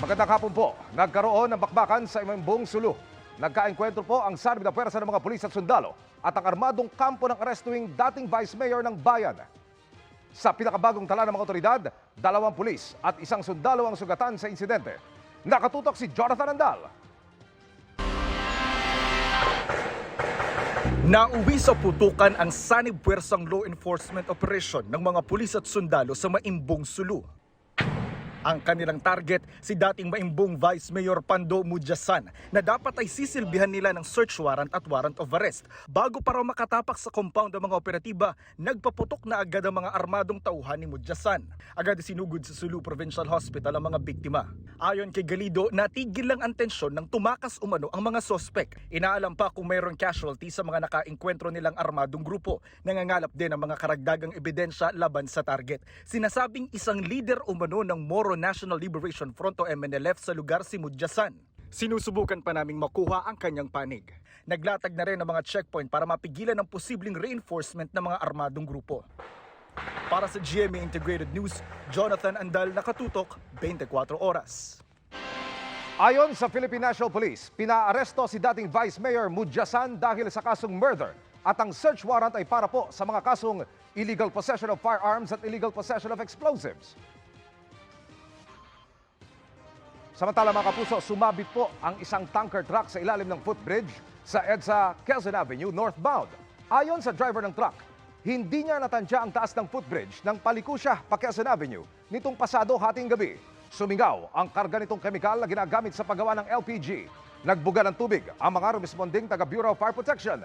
Magandang hapon po. Nagkaroon ng bakbakan sa Imambong Sulu. Nagkaengkwentro po ang sanib na pwersa ng mga pulis at sundalo at ang armadong kampo ng arestuing dating Vice Mayor ng bayan. Sa pinakabagong tala ng mga otoridad, dalawang pulis at isang sundalo ang sugatan sa insidente. Nakatutok si Jonathan Andal. Nauwi sa putukan ang sanib puwersang law enforcement operation ng mga pulis at sundalo sa Maimbong Sulu. Ang kanilang target, si dating Maimbong Vice Mayor Pando Mudyasan na dapat ay sisilbihan nila ng search warrant at warrant of arrest. Bago pa raw makatapak sa compound ng mga operatiba, nagpaputok na agad ang mga armadong tauhan ni Mudyasan. Agad sinugod sa Sulu Provincial Hospital ang mga biktima. Ayon kay Galido, natigil lang ang tensyon nang tumakas umano ang mga sospek. Inaalam pa kung mayroong casualty sa mga nakaengkwentro nilang armadong grupo. Nangangalap din ang mga karagdagang ebidensya laban sa target. Sinasabing isang leader umano ng Moro National Liberation Front o MNLF sa lugar si Mudyasan. Sinusubukan pa naming makuha ang kanyang panig. Naglatag na rin ng mga checkpoint para mapigilan ang posibleng reinforcement ng mga armadong grupo. Para sa GMA Integrated News, Jonathan Andal nakatutok 24 oras. Ayon sa Philippine National Police, pinaaresto si dating Vice Mayor Mudyasan dahil sa kasong murder at ang search warrant ay para po sa mga kasong illegal possession of firearms at illegal possession of explosives. Samantala mga kapuso, sumabit po ang isang tanker truck sa ilalim ng footbridge sa EDSA Quezon Avenue northbound. Ayon sa driver ng truck, hindi niya natantya ang taas ng footbridge nang paliko siya pa Quezon Avenue nitong pasado hating gabi. Sumingaw ang karga nitong kemikal na ginagamit sa paggawa ng LPG. Nagbuga ng tubig ang mga responding taga Bureau of Fire Protection.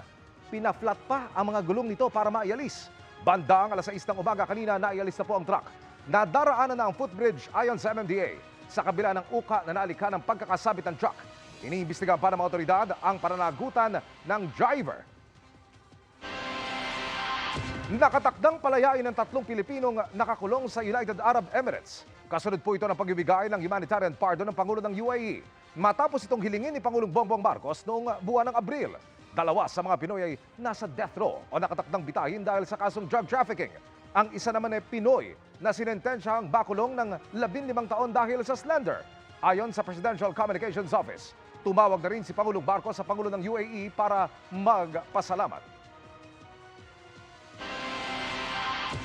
Pinaflat pa ang mga gulong nito para maialis. Bandang alas 6 ng umaga kanina naialis na po ang truck. Nadaraanan na ang footbridge ayon sa MMDA sa kabila ng uka na naalika ng pagkakasabit ng truck. Iniimbestigahan pa ng mga otoridad ang pananagutan ng driver. Nakatakdang palayain ng tatlong Pilipinong nakakulong sa United Arab Emirates. Kasunod po ito ng pagbibigay ng humanitarian pardon ng Pangulo ng UAE. Matapos itong hilingin ni Pangulong Bongbong Marcos noong buwan ng Abril. Dalawa sa mga Pinoy ay nasa death row o nakatakdang bitahin dahil sa kasong drug trafficking. Ang isa naman ay Pinoy na sinentensyahang bakulong ng 15 taon dahil sa slender. Ayon sa Presidential Communications Office, tumawag na rin si Pangulong Marcos sa Pangulo ng UAE para magpasalamat.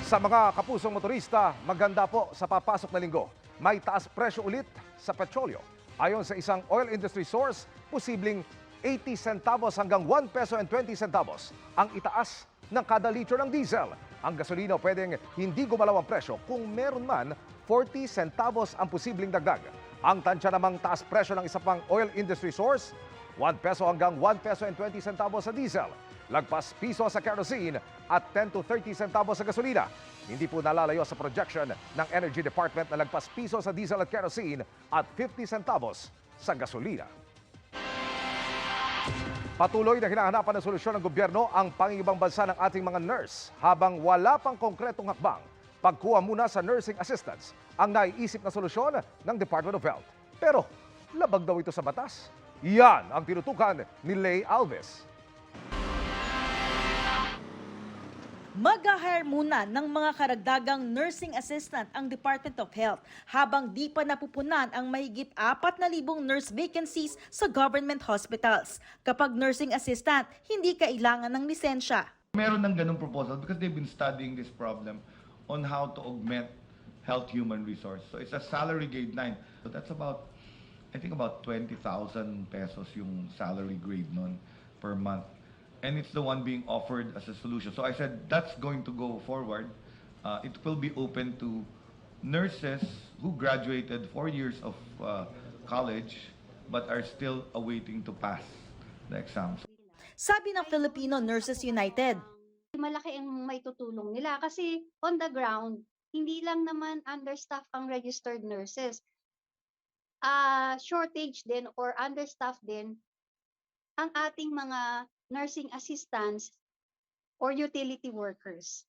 Sa mga kapusong motorista, maganda po sa papasok na linggo. May taas presyo ulit sa petrolyo. Ayon sa isang oil industry source, posibleng 80 centavos hanggang 1 peso and 20 centavos ang itaas ng kada litro ng diesel. Ang gasolina pwedeng hindi gumalaw ang presyo kung meron man 40 centavos ang posibleng dagdag. Ang tansya namang taas presyo ng isa pang oil industry source, 1 peso hanggang 1 peso and 20 centavos sa diesel. Lagpas piso sa kerosene at 10 to 30 centavos sa gasolina. Hindi po nalalayo sa projection ng Energy Department na lagpas piso sa diesel at kerosene at 50 centavos sa gasolina. Patuloy na hinahanapan ng solusyon ng gobyerno ang pangingibang bansa ng ating mga nurse habang wala pang konkretong hakbang. Pagkuha muna sa nursing assistance ang naiisip na solusyon ng Department of Health. Pero labag daw ito sa batas. Yan ang tinutukan ni Lay Alves. Mag-hire muna ng mga karagdagang nursing assistant ang Department of Health habang di pa napupunan ang mahigit 4,000 nurse vacancies sa government hospitals. Kapag nursing assistant, hindi kailangan ng lisensya. Meron ng ganung proposal because they've been studying this problem on how to augment health human resource. So it's a salary grade 9. So that's about, I think about 20,000 pesos yung salary grade nun per month. And it's the one being offered as a solution. So I said, that's going to go forward. Uh, it will be open to nurses who graduated four years of uh, college but are still awaiting to pass the exams. Sabi ng Filipino Nurses United, malaki ang may tutulong nila kasi on the ground, hindi lang naman understaff ang registered nurses. Ah, shortage din or understaff din ang ating mga nursing assistants or utility workers.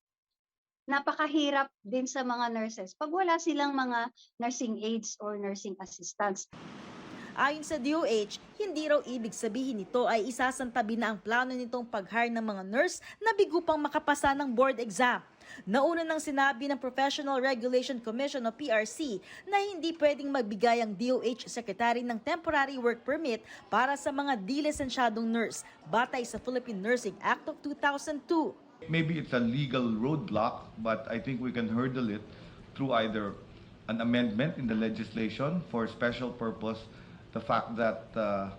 Napakahirap din sa mga nurses pag wala silang mga nursing aides or nursing assistants. ayon sa DOH, hindi raw ibig sabihin nito ay isasantabi na ang plano nitong pag-hire ng mga nurse na bigo pang makapasa ng board exam. Nauna nang sinabi ng Professional Regulation Commission o PRC na hindi pwedeng magbigay ang DOH Secretary ng temporary work permit para sa mga di-lisensyadong nurse batay sa Philippine Nursing Act of 2002. Maybe it's a legal roadblock, but I think we can hurdle it through either an amendment in the legislation for special purpose, the fact that uh,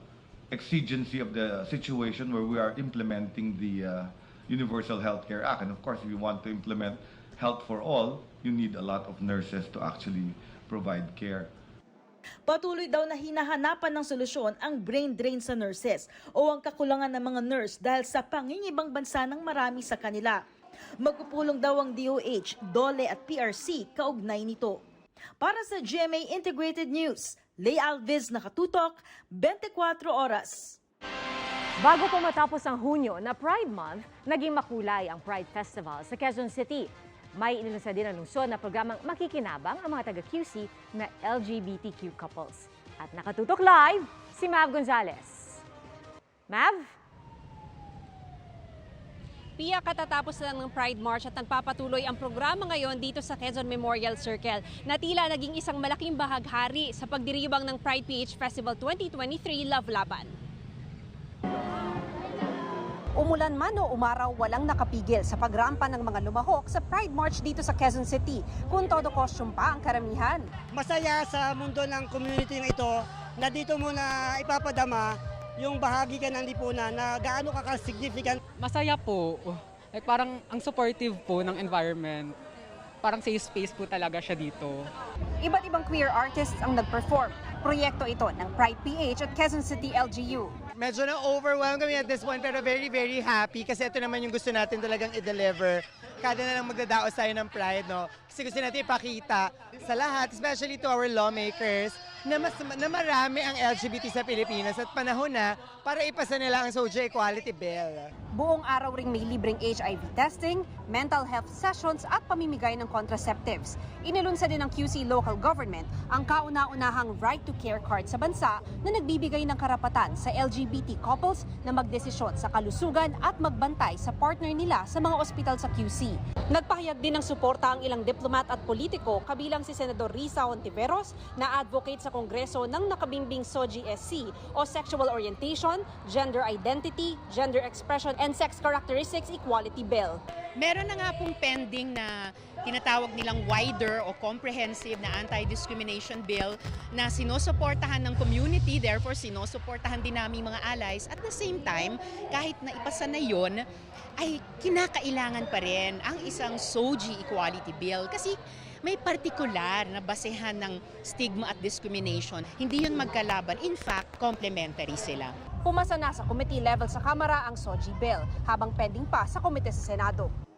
exigency of the situation where we are implementing the uh, Universal Health Care Act. And of course, if you want to implement health for all, you need a lot of nurses to actually provide care. Patuloy daw na hinahanapan ng solusyon ang brain drain sa nurses o ang kakulangan ng mga nurse dahil sa pangingibang bansa ng marami sa kanila. Magpupulong daw ang DOH, DOLE at PRC kaugnay nito. Para sa GMA Integrated News, Lay Alves nakatutok, 24 oras. Bago po matapos ang Hunyo na Pride Month, naging makulay ang Pride Festival sa Quezon City. May inilusa din ang lungsod na programang makikinabang ang mga taga-QC na LGBTQ couples. At nakatutok live, si Mav Gonzalez. Mav? Pia, katatapos lang ng Pride March at nagpapatuloy ang programa ngayon dito sa Quezon Memorial Circle na tila naging isang malaking bahaghari sa pagdiriwang ng Pride PH Festival 2023 Love Laban. Umulan man o umaraw, walang nakapigil sa pagrampa ng mga lumahok sa Pride March dito sa Quezon City, kung todo costume pa ang karamihan. masaya sa mundo ng community ng ito na dito mo na ipapadama yung bahagi ka ng lipunan na gaano ka ka-significant Masaya po. Like parang ang supportive po ng environment. Parang safe space po talaga siya dito. Iba't ibang queer artists ang nag-perform. Proyekto ito ng Pride PH at Quezon City LGU. Medyo na-overwhelm kami at this point pero very, very happy kasi ito naman yung gusto natin talagang i-deliver. Kada na lang magdadaos tayo ng pride, no? Kasi gusto natin ipakita sa lahat, especially to our lawmakers, na, mas, na marami ang LGBT sa Pilipinas at panahon na para ipasa nila ang Soja Equality Bill. Buong araw ring may libreng HIV testing, mental health sessions at pamimigay ng contraceptives. Inilunsa din ng QC local government ang kauna-unahang right to care card sa bansa na nagbibigay ng karapatan sa LGBT couples na magdesisyon sa kalusugan at magbantay sa partner nila sa mga ospital sa QC. Nagpahayag din ng suporta ang ilang diplomat at politiko kabilang si Senador Risa Hontiveros na advocate sa Kongreso ng nakabimbing SOGI-SC o Sexual Orientation, Gender Identity, Gender Expression and Sex Characteristics Equality Bill. Meron na nga pong pending na tinatawag nilang wider o comprehensive na anti-discrimination bill na sinusuportahan ng community, therefore sinusuportahan din namin mga allies. At the same time, kahit na ipasa na yon, ay kinakailangan pa rin ang isang SOGI Equality Bill kasi may partikular na basehan ng stigma at discrimination. Hindi yun magkalaban. In fact, complementary sila. Pumasa na sa committee level sa Kamara ang SOGI bill habang pending pa sa komite sa Senado.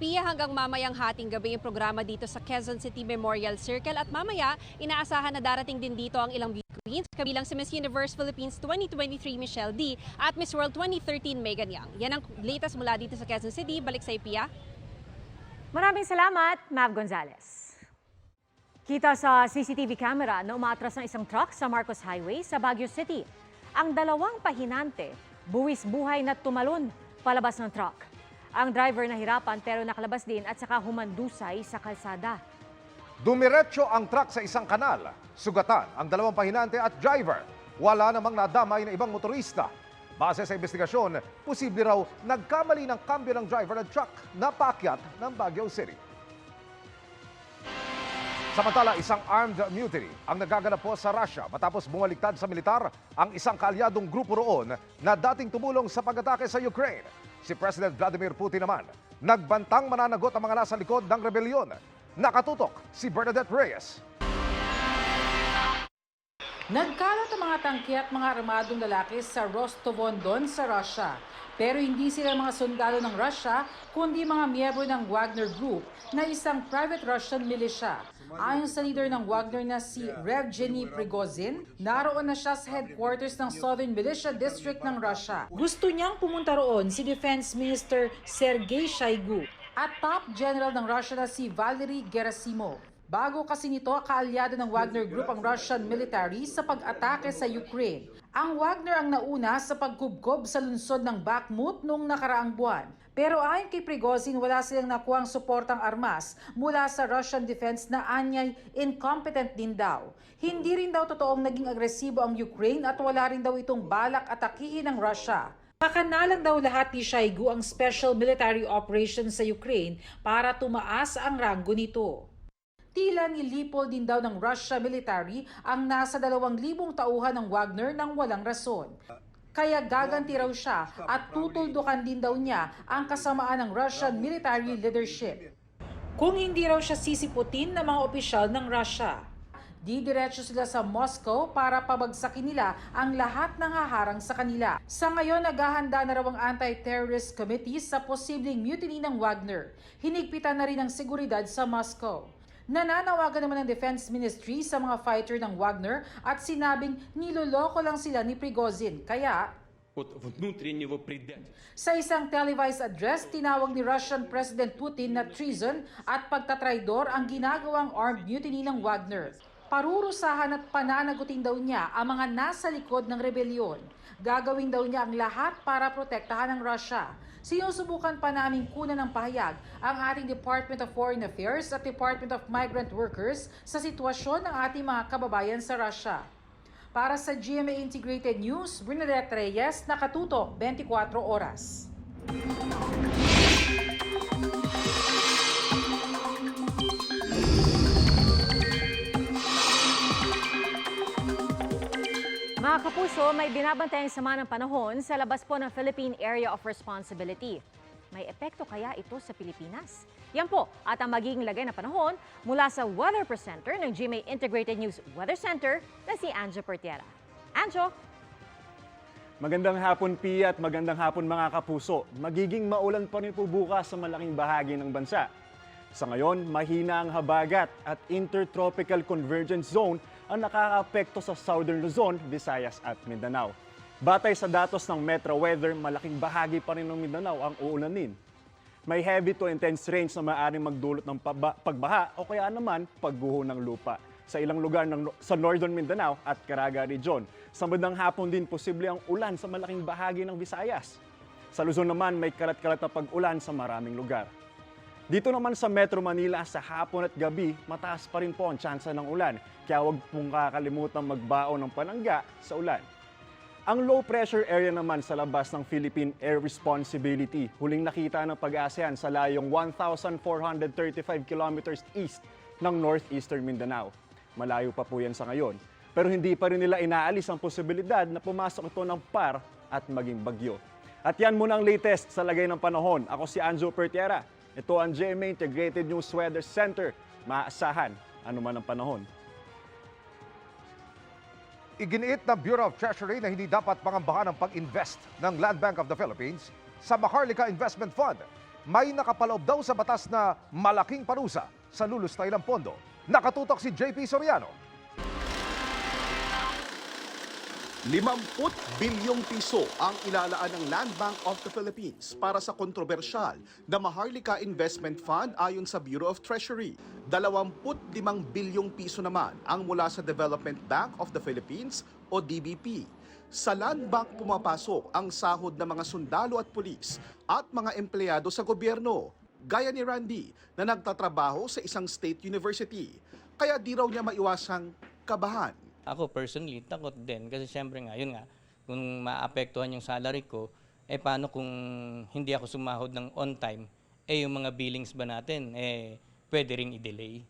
Pia hanggang mamayang hating gabi yung programa dito sa Quezon City Memorial Circle at mamaya inaasahan na darating din dito ang ilang queens kabilang si Miss Universe Philippines 2023 Michelle D at Miss World 2013 Megan Young. Yan ang latest mula dito sa Quezon City. Balik sa Pia. Maraming salamat, Mav Gonzalez. Kita sa CCTV camera na umatras ng isang truck sa Marcos Highway sa Baguio City. Ang dalawang pahinante, buwis buhay na tumalon palabas ng truck. Ang driver nahirapan pero nakalabas din at saka humandusay sa kalsada. Dumiretso ang truck sa isang kanal. Sugatan ang dalawang pahinante at driver. Wala namang nadamay na ibang motorista. Base sa investigasyon, posible raw nagkamali ng kambyo ng driver ng truck na paakyat ng Baguio City. Samantala, isang armed mutiny ang nagaganap po sa Russia matapos bumaliktad sa militar ang isang kaalyadong grupo roon na dating tumulong sa pag-atake sa Ukraine. Si President Vladimir Putin naman, nagbantang mananagot ang mga nasa likod ng rebelyon. Nakatutok si Bernadette Reyes. Nagkalat ang mga tangke at mga armadong lalaki sa Rostov-on-Don sa Russia. Pero hindi sila mga sundalo ng Russia, kundi mga miyembro ng Wagner Group na isang private Russian militia. Ayon sa leader ng Wagner na si Revgeny Prigozhin, naroon na siya sa headquarters ng Southern Militia District ng Russia. Gusto niyang pumunta roon si Defense Minister Sergei Shoigu at top general ng Russia na si Valery Gerasimov. Bago kasi nito, kaalyado ng Wagner Group ang Russian military sa pag-atake sa Ukraine. Ang Wagner ang nauna sa pagkubkob sa lungsod ng Bakhmut noong nakaraang buwan. Pero ayon kay Prigozhin, wala silang nakuhang suportang armas mula sa Russian defense na anyay incompetent din daw. Hindi rin daw totoong naging agresibo ang Ukraine at wala rin daw itong balak atakihin ng Russia. Pakanalang daw lahat ni Shoigu ang special military operation sa Ukraine para tumaas ang ranggo nito. Tila nilipol din daw ng Russia military ang nasa dalawang libong tauhan ng Wagner ng walang rason. Kaya gaganti raw siya at tutuldukan din daw niya ang kasamaan ng Russian military leadership. Kung hindi raw siya sisiputin ng mga opisyal ng Russia. Didiretso sila sa Moscow para pabagsakin nila ang lahat ng haharang sa kanila. Sa ngayon, naghahanda na raw ang Anti-Terrorist Committee sa posibleng mutiny ng Wagner. Hinigpitan na rin ang seguridad sa Moscow. Nananawagan naman ng Defense Ministry sa mga fighter ng Wagner at sinabing niloloko lang sila ni Prigozhin. Kaya sa isang televised address, tinawag ni Russian President Putin na treason at pagtatraidor ang ginagawang armed mutiny ng Wagner. Parurusahan at pananagutin daw niya ang mga nasa likod ng rebelyon. Gagawin daw niya ang lahat para protektahan ang Russia. Sinusubukan pa naming kunan ng pahayag ang ating Department of Foreign Affairs at Department of Migrant Workers sa sitwasyon ng ating mga kababayan sa Russia. Para sa GMA Integrated News, Bernadette Reyes, nakatutok 24 oras. Mga kapuso, may binabantayang sama ng panahon sa labas po ng Philippine Area of Responsibility. May epekto kaya ito sa Pilipinas? Yan po at ang magiging lagay ng panahon mula sa Weather Presenter ng GMA Integrated News Weather Center na si Anjo Pertiera. Anjo, Magandang hapon, Pia, at magandang hapon mga kapuso. Magiging maulan pa rin po bukas sa malaking bahagi ng bansa. Sa ngayon, mahina ang habagat at intertropical convergence zone ang nakakaapekto sa Southern Luzon, Visayas at Mindanao. Batay sa datos ng Metro Weather, malaking bahagi pa rin ng Mindanao ang uulanin. May heavy to intense rains na maaaring magdulot ng pagbaha o kaya naman pagguho ng lupa sa ilang lugar ng, sa Northern Mindanao at Caraga Region. Sa bandang hapon din, posible ang ulan sa malaking bahagi ng Visayas. Sa Luzon naman, may kalat-kalat na pag-ulan sa maraming lugar. Dito naman sa Metro Manila, sa hapon at gabi, mataas pa rin po ang tsansa ng ulan. Kaya huwag pong kakalimutan magbaon ng panangga sa ulan. Ang low pressure area naman sa labas ng Philippine Air Responsibility, huling nakita ng pag-ASEAN sa layong 1,435 kilometers east ng northeastern Mindanao. Malayo pa po yan sa ngayon. Pero hindi pa rin nila inaalis ang posibilidad na pumasok ito ng par at maging bagyo. At yan muna ang latest sa lagay ng panahon. Ako si Anjo Pertiera. Ito ang GMA Integrated News Weather Center. Maaasahan anuman ang panahon. Iginiit ng Bureau of Treasury na hindi dapat pangambahan ang pag-invest ng Land Bank of the Philippines sa Maharlika Investment Fund. May nakapaloob daw sa batas na malaking parusa sa lulustay ng pondo. Nakatutok si JP Soriano. 50 bilyong piso ang ilalaan ng Land Bank of the Philippines para sa kontrobersyal na Maharlika Investment Fund ayon sa Bureau of Treasury. 25 bilyong piso naman ang mula sa Development Bank of the Philippines o DBP. Sa Land Bank pumapasok ang sahod ng mga sundalo at pulis at mga empleyado sa gobyerno, gaya ni Randy na nagtatrabaho sa isang state university. Kaya di raw niya maiwasang kabahan. Ako personally, takot din kasi syempre nga, yun nga, kung maapektuhan yung salary ko, eh paano kung hindi ako sumahod ng on time, eh yung mga billings ba natin, eh pwede ring i-delay.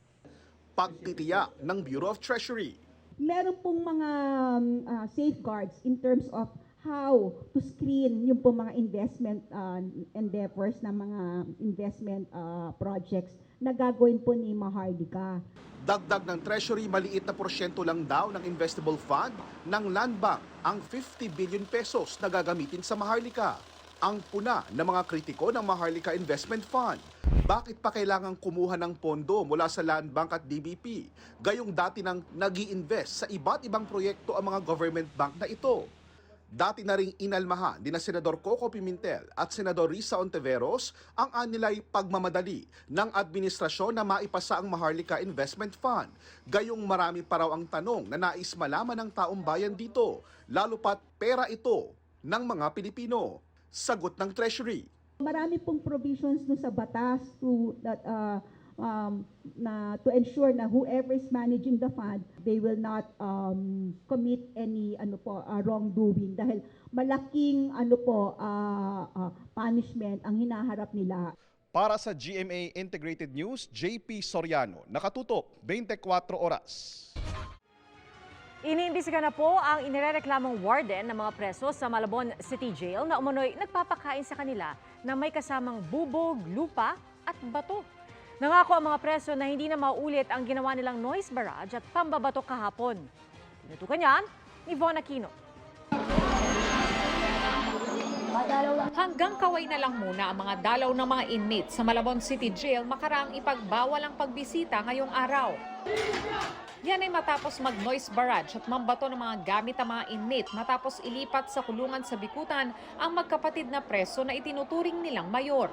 Pagtitiyak ng Bureau of Treasury. meron pong mga um, uh, safeguards in terms of how to screen yung pong mga investment uh, endeavors ng mga investment uh, projects na gagawin po ni Maharlika. Dagdag ng Treasury, maliit na porsyento lang daw ng investable fund ng Land Bank ang 50 billion pesos na gagamitin sa Maharlika. Ang puna ng mga kritiko ng Maharlika Investment Fund. Bakit pa kailangan kumuha ng pondo mula sa Land Bank at DBP? Gayong dati nang nag invest sa iba't ibang proyekto ang mga government bank na ito. Dati na ring inalmahan ni na Senador Coco Pimentel at Senador Risa Ontiveros ang anilay pagmamadali ng administrasyon na maipasa ang Maharlika Investment Fund. Gayong marami pa raw ang tanong na nais malaman ng taong bayan dito, lalo pat pera ito ng mga Pilipino. Sagot ng Treasury. Marami pong provisions no sa batas to that uh, um, na to ensure na whoever is managing the fund, they will not um, commit any ano po uh, wrongdoing dahil malaking ano po uh, uh, punishment ang hinaharap nila. Para sa GMA Integrated News, JP Soriano, nakatutok 24 oras. Iniimbisigan na po ang inirereklamong warden ng mga preso sa Malabon City Jail na umano'y nagpapakain sa kanila na may kasamang bubog, lupa at bato. Nangako ang mga preso na hindi na maulit ang ginawa nilang noise barrage at pambabato kahapon. Tinutukan yan ni Von Aquino. Hanggang kaway na lang muna ang mga dalaw ng mga inmates sa Malabon City Jail makaraang ipagbawal ang pagbisita ngayong araw. Yan ay matapos mag-noise barrage at mambato ng mga gamit ang mga inmate matapos ilipat sa kulungan sa Bikutan ang magkapatid na preso na itinuturing nilang mayor.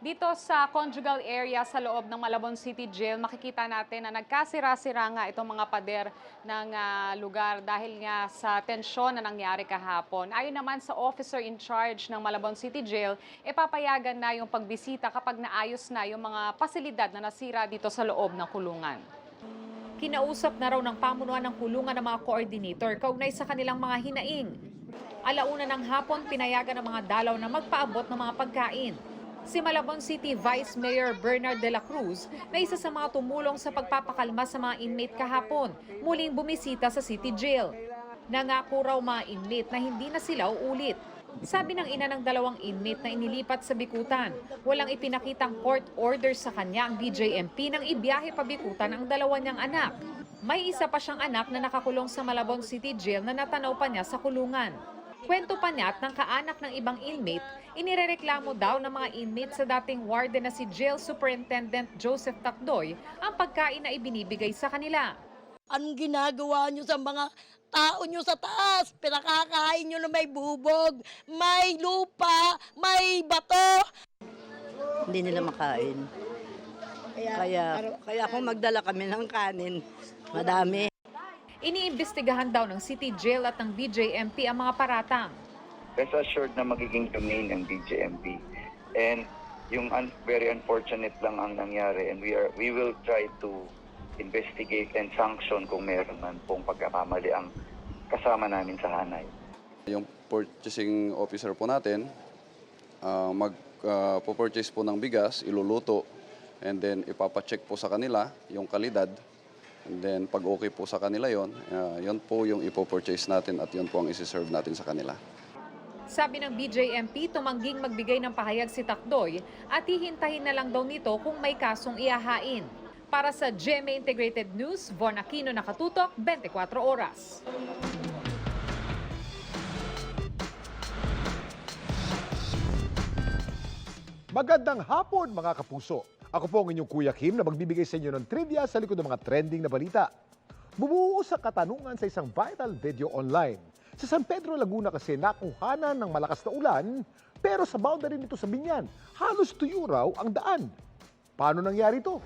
Dito sa conjugal area sa loob ng Malabon City Jail, makikita natin na nagkasira-sira nga itong mga pader ng ah, lugar dahil nga sa tensyon na nangyari kahapon. Ayon naman sa officer in charge ng Malabon City Jail, ipapayagan na yung pagbisita kapag naayos na yung mga pasilidad na nasira dito sa loob ng kulungan. Kinausap na raw ng pamunuan ng kulungan ng mga coordinator kaugnay sa kanilang mga hinaing. Alauna ng hapon, pinayagan ng mga dalaw na magpaabot ng mga pagkain. Si Malabon City Vice Mayor Bernard de la Cruz na isa sa mga tumulong sa pagpapakalma sa mga inmate kahapon, muling bumisita sa City Jail. Nangako raw mga inmate na hindi na sila uulit. Sabi ng ina ng dalawang inmate na inilipat sa Bikutan, walang ipinakitang court order sa kanya ang BJMP nang ibiyahe pa Bikutan ang dalawa niyang anak. May isa pa siyang anak na nakakulong sa Malabon City Jail na natanaw pa niya sa kulungan. Kwento pa niya at ng kaanak ng ibang inmate, inirereklamo daw ng mga inmate sa dating warden na si Jail Superintendent Joseph Takdoy ang pagkain na ibinibigay sa kanila. Anong ginagawa nyo sa mga tao nyo sa taas? Pinakakain nyo na may bubog, may lupa, may bato. hindi nila makain. Kaya, kaya kung magdala kami ng kanin, madami. Iniimbestigahan daw ng City Jail at ng BJMP ang mga paratang. rest assured na magiging humane ang BJMP. And yung un- very unfortunate lang ang nangyari and we are we will try to investigate and sanction kung meron man pong pagkakamali ang kasama namin sa hanay. Yung purchasing officer po natin, uh, mag-purchase po ng bigas, iluluto, and then ipapacheck po sa kanila yung kalidad. And then pag okay po sa kanila yon, uh, yon po yung ipopurchase natin at yon po ang isi-serve natin sa kanila. Sabi ng BJMP, tumangging magbigay ng pahayag si Takdoy at hihintahin na lang daw nito kung may kasong iahain. Para sa GMA Integrated News, Von Aquino nakatutok, 24 oras. Magandang hapon mga kapuso. Ako po ang inyong Kuya Kim na magbibigay sa inyo ng trivia sa likod ng mga trending na balita. Bumuo sa katanungan sa isang viral video online. Sa San Pedro, Laguna kasi nakuhanan ng malakas na ulan, pero sa boundary nito sa Binyan, halos tuyo raw ang daan. Paano nangyari ito?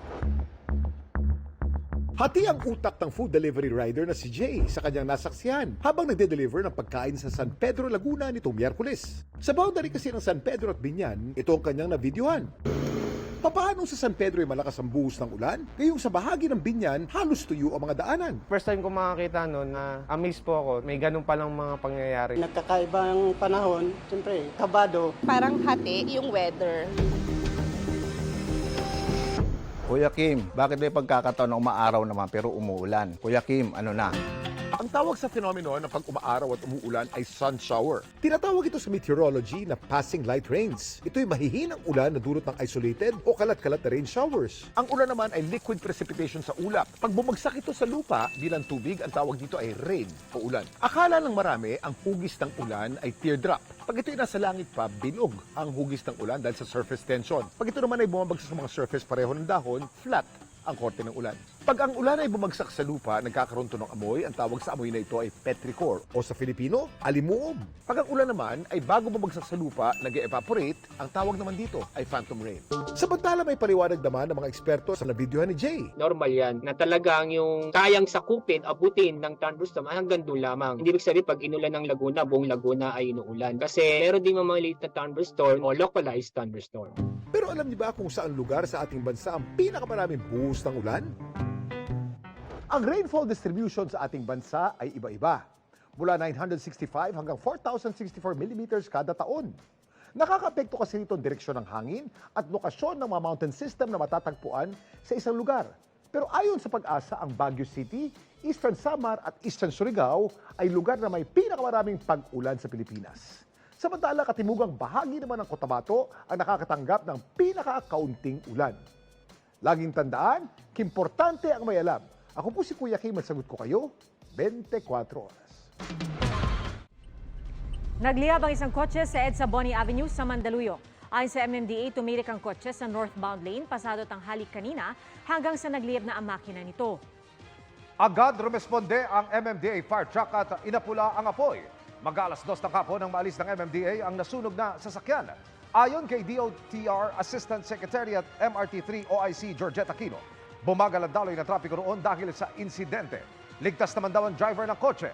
Hati ang utak ng food delivery rider na si Jay sa kanyang nasaksihan habang nagde-deliver ng pagkain sa San Pedro, Laguna nitong Miyerkules. Sa boundary kasi ng San Pedro at Binyan, ito ang kanyang na-videohan. Papaano sa San Pedro ay malakas ang buhos ng ulan? Ngayong sa bahagi ng Binyan, halos tuyo ang mga daanan. First time ko makakita noon na amaze po ako. May ganun palang mga pangyayari. Nagkakaibang panahon, siyempre, kabado. Parang hati yung weather. Kuya Kim, bakit may pagkakataon na umaaraw naman pero umuulan? Kuya Kim, ano na? Ang tawag sa fenomeno ng pag umaaraw at umuulan ay sun shower. Tinatawag ito sa meteorology na passing light rains. Ito'y mahihinang ulan na dulot ng isolated o kalat-kalat na rain showers. Ang ulan naman ay liquid precipitation sa ulap. Pag bumagsak ito sa lupa bilang tubig, ang tawag dito ay rain o ulan. Akala ng marami ang hugis ng ulan ay teardrop. Pag ito'y nasa langit pa, bilog ang hugis ng ulan dahil sa surface tension. Pag ito naman ay bumabagsak sa mga surface pareho ng dahon, flat ang korte ng ulan. Pag ang ulan ay bumagsak sa lupa, nagkakaroon to ng amoy. Ang tawag sa amoy na ito ay petrichor o sa Filipino, alimuog. Pag ang ulan naman ay bago bumagsak sa lupa, nag-evaporate, ang tawag naman dito ay phantom rain. Samantala may paliwanag naman ng mga eksperto sa nabidyohan ni Jay. normal yan na talagang yung kayang sakupin, abutin ng thunderstorm hanggang doon lamang. Hindi ibig sabihin pag inulan ng Laguna, buong Laguna ay inuulan. Kasi meron din mga maliit na thunderstorm o localized thunderstorm. Pero alam niyo ba kung saan lugar sa ating bansa ang pinakamaraming buhos ng ulan? Ang rainfall distribution sa ating bansa ay iba-iba. Mula 965 hanggang 4,064 millimeters kada taon. Nakakaapekto kasi nito ang direksyon ng hangin at lokasyon ng mga mountain system na matatagpuan sa isang lugar. Pero ayon sa pag-asa, ang Baguio City, Eastern Samar at Eastern Surigao ay lugar na may pinakamaraming pag-ulan sa Pilipinas. Samantala, katimugang bahagi naman ng Cotabato ang nakakatanggap ng pinakakaunting ulan. Laging tandaan, kimportante ang may alam. Ako po si Kuya Kim at sagot ko kayo, 24 oras. Nagliyab ang isang kotse sa EDSA Boni Avenue sa Mandaluyong. Ayon sa MMDA, tumirik ang kotse sa northbound lane pasado tanghali kanina hanggang sa nagliyab na ang makina nito. Agad rumesponde ang MMDA fire truck at inapula ang apoy. Mag-alas dos ng hapon nang maalis ng MMDA ang nasunog na sasakyan. Ayon kay DOTR Assistant Secretary at MRT3 OIC Georgette Aquino, bumagal ang daloy ng trapiko roon dahil sa insidente. Ligtas naman daw ang driver ng kotse.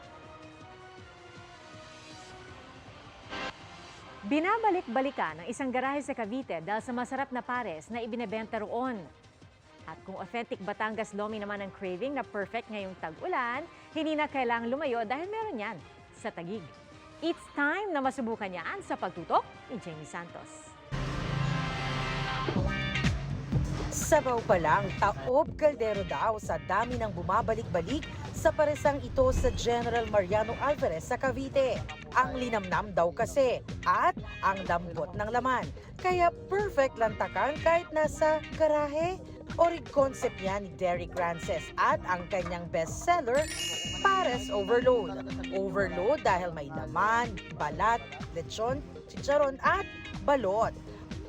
Binabalik-balikan ang isang garahe sa Cavite dahil sa masarap na pares na ibinebenta roon. At kung authentic Batangas Lomi naman ang craving na perfect ngayong tag-ulan, hindi na kailangang lumayo dahil meron yan sa Tagig. It's time na masubukan yan sa pagtutok ni Jamie Santos. Sabaw pa lang, taob kaldero daw sa dami ng bumabalik-balik sa paresang ito sa General Mariano Alvarez sa Cavite. Ang linamnam daw kasi at ang lambot ng laman. Kaya perfect lantakan kahit nasa garahe. Orig concept yan ni Derek Rances at ang kanyang bestseller, Pares Overload. Overload dahil may laman, balat, lechon, chicharon at balot.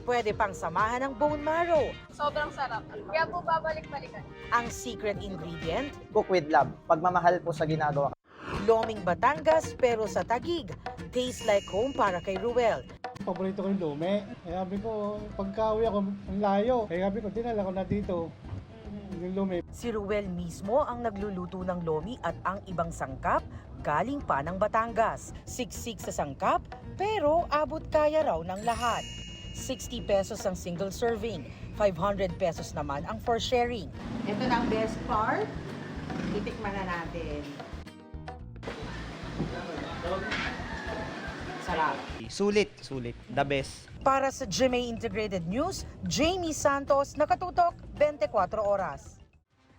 Pwede pang samahan ng bone marrow. Sobrang sarap. Kaya po babalik-balikan. Ang secret ingredient, Cook with love. Pagmamahal po sa ginagawa. Loming Batangas pero sa Tagig. Taste like home para kay Ruel. Paborito ko yung lume. Kaya sabi ko, pagka-uwi ako, ang layo. Kaya sabi ko, dinala ko na dito. Yung lume. Si Ruel mismo ang nagluluto ng lomi at ang ibang sangkap galing pa ng Batangas. Siksik sa sangkap pero abot kaya raw ng lahat. 60 pesos ang single serving, 500 pesos naman ang for sharing. Ito na ang best part. Titikman na natin. Sarap. Sulit, sulit. The best. Para sa GMA Integrated News, Jamie Santos, nakatutok 24 oras.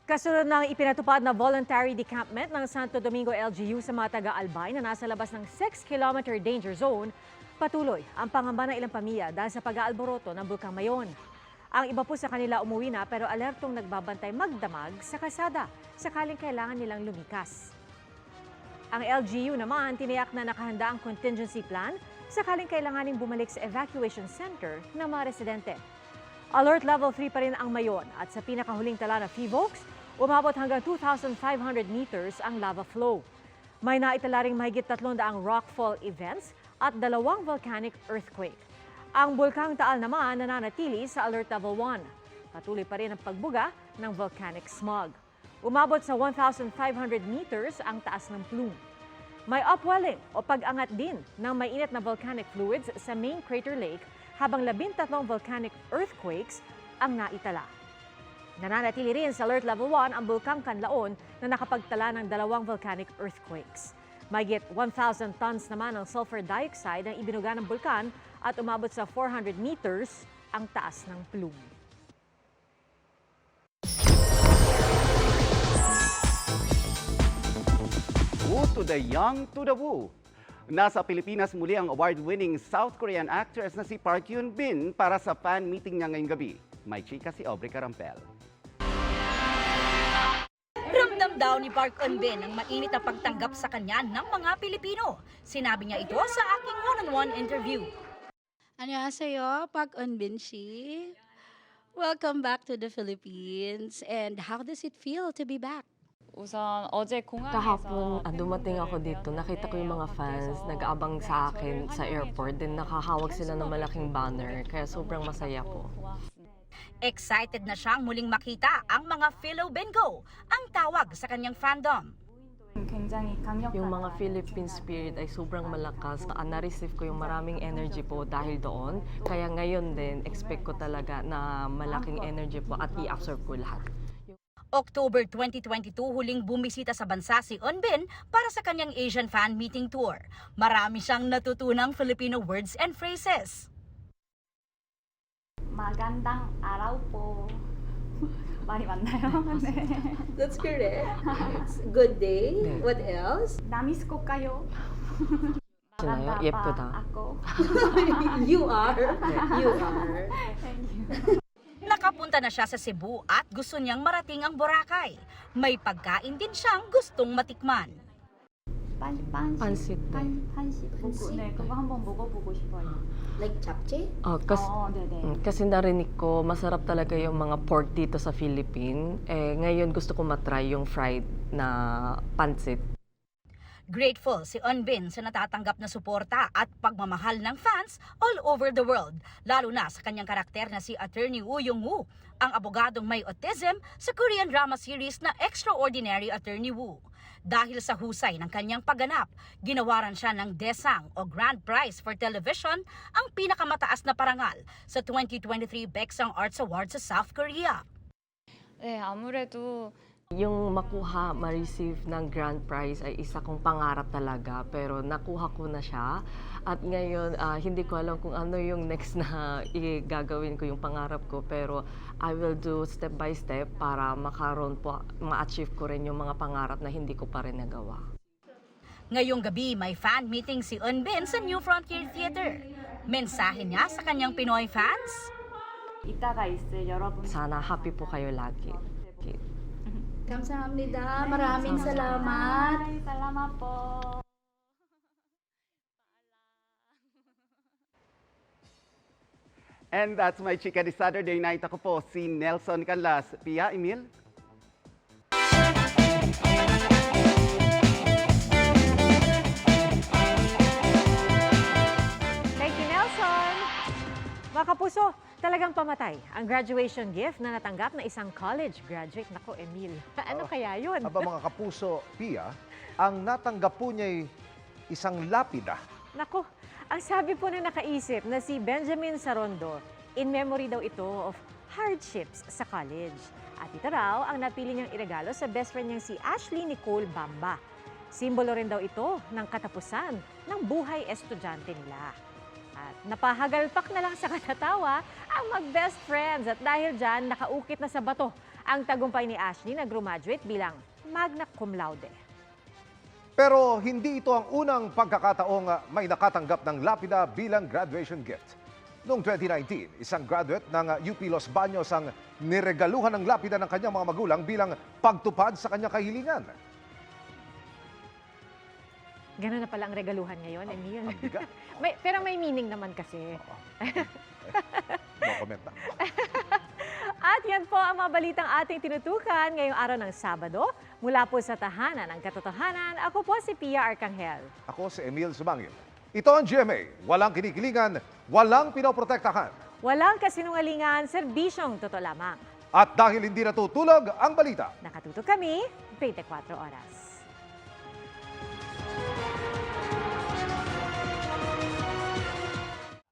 Kasunod ng ipinatupad na voluntary decampment ng Santo Domingo LGU sa mga taga-Albay na nasa labas ng 6-kilometer danger zone, patuloy ang pangamba ng ilang pamilya dahil sa pag-aalboroto ng Bulkang Mayon. Ang iba po sa kanila umuwi na pero alertong nagbabantay magdamag sa kasada sakaling kailangan nilang lumikas. Ang LGU naman tiniyak na nakahanda ang contingency plan sakaling kailanganing bumalik sa evacuation center ng mga residente. Alert level 3 pa rin ang Mayon at sa pinakahuling tala na Fivox, umabot hanggang 2,500 meters ang lava flow. May naitala ring mahigit 300 rockfall events at dalawang volcanic earthquake. Ang Bulkang Taal naman nananatili sa Alert Level 1. Patuloy pa rin ang pagbuga ng volcanic smog. Umabot sa 1,500 meters ang taas ng plume. May upwelling o pag-angat din ng mainit na volcanic fluids sa main crater lake habang labintatlong volcanic earthquakes ang naitala. Nananatili rin sa Alert Level 1 ang Bulkang Kanlaon na nakapagtala ng dalawang volcanic earthquakes. Mayigit 1,000 tons naman ng sulfur dioxide ang ibinuga ng bulkan at umabot sa 400 meters ang taas ng plume. Woo to the young to the woo. Nasa Pilipinas muli ang award-winning South Korean actress na si Park Yoon Bin para sa fan meeting niya ngayong gabi. May chika si Aubrey Carampel. Ramdam daw ni Park Eun-bin ang mainit na pagtanggap sa kanya ng mga Pilipino. Sinabi niya ito sa aking one-on-one interview. 안녕하세요. 박은빈 씨. Welcome back to the Philippines. And how does it feel to be back? 우선 어제 공항에서 Kahapon, ah, dumating ako dito, nakita ko yung mga fans, nag-aabang sa akin sa airport, then nakahawag sila ng malaking banner, kaya sobrang masaya po. Excited na siyang muling makita ang mga Philo Bingo, ang tawag sa kanyang fandom. Yung mga Philippine spirit ay sobrang malakas. Ah, na-receive ko yung maraming energy po dahil doon. Kaya ngayon din, expect ko talaga na malaking energy po at i-absorb ko lahat. October 2022 huling bumisita sa bansa si Eunbin para sa kanyang Asian fan meeting tour. Marami siyang natutunang Filipino words and phrases. Magandang araw po. 말이 맞나요? 네. That's correct. Good day. What else? 나미스 코 kayo. Sinayo, 예쁘다. ako. you are. You are. Thank you. Nakapunta na siya sa Cebu at gusto niyang marating ang Boracay. May pagkain din siyang gustong matikman. pan, pansit. Pansit pan, pansit. 보고, 네, 그거 한번 먹어보고 싶어요. Like japchae? Oh, kas, Oo, 네네. Mm, kasi narinig ko, masarap talaga yung mga pork dito sa Philippines. Eh, ngayon gusto ko matry yung fried na pansit. Grateful si Eunbin sa natatanggap na suporta at pagmamahal ng fans all over the world, lalo na sa kanyang karakter na si Attorney Woo Young-woo, ang abogadong may autism sa Korean drama series na Extraordinary Attorney Woo. Dahil sa husay ng kanyang pagganap, ginawaran siya ng Desang o Grand Prize for Television, ang pinakamataas na parangal sa 2023 Baeksang Arts Awards sa South Korea. 네, 아무래도 yung makuha, ma-receive ng grand prize ay isa kong pangarap talaga pero nakuha ko na siya at ngayon ah, hindi ko alam kung ano yung next na gagawin ko yung pangarap ko pero I will do step by step para makaroon po, ma-achieve ko rin yung mga pangarap na hindi ko pa rin nagawa. Ngayong gabi, may fan meeting si Eunbin sa New Frontier Theater. Mensahe niya sa kanyang Pinoy fans? Sana happy po kayo lagi. Kamsahamnida. Maraming salamat. Salamat po. And that's my chika this Saturday night. Ako po si Nelson Canlas. Pia, Emil? Thank you, Nelson. Mga kapuso, talagang pamatay ang graduation gift na natanggap na isang college graduate. Nako, Emil, ano Oh. kaya yun? Aba mga kapuso, Pia, ang natanggap po niya'y isang lapida. Nako, ang sabi po na nakaisip na si Benjamin Sarondo, in memory daw ito of hardships sa college. At ito raw ang napili niyang iregalo sa best friend niyang si Ashley Nicole Bamba. Simbolo rin daw ito ng katapusan ng buhay estudyante nila. At napahagalpak na lang sa katatawa ang mag-best friends at dahil dyan, nakaukit na sa bato ang tagumpay ni Ashley na graduate bilang magna cum laude. Pero hindi ito ang unang pagkakataong ah, may nakatanggap ng lapida bilang graduation gift. Noong 2019, isang graduate ng ah, UP Los Baños ang niregaluhan ng lapida ng kanyang mga magulang bilang pagtupad sa kanyang kahilingan. Ganun na pala ang regaluhan ngayon, Emil. Ang bigat. may, pero may meaning naman kasi. No comment na. At yan po ang mga balitang ating tinutukan ngayong araw ng Sabado. Mula po sa Tahanan ng Katotohanan, ako po si Pia Arcangel. Ako si Emil Sumangil. Ito ang GMA. Walang kinikilingan, walang pinoprotektahan. Walang kasinungalingan, serbisyong totoo lamang. At dahil hindi natutulog ang balita, Nakatutok kami 24 oras.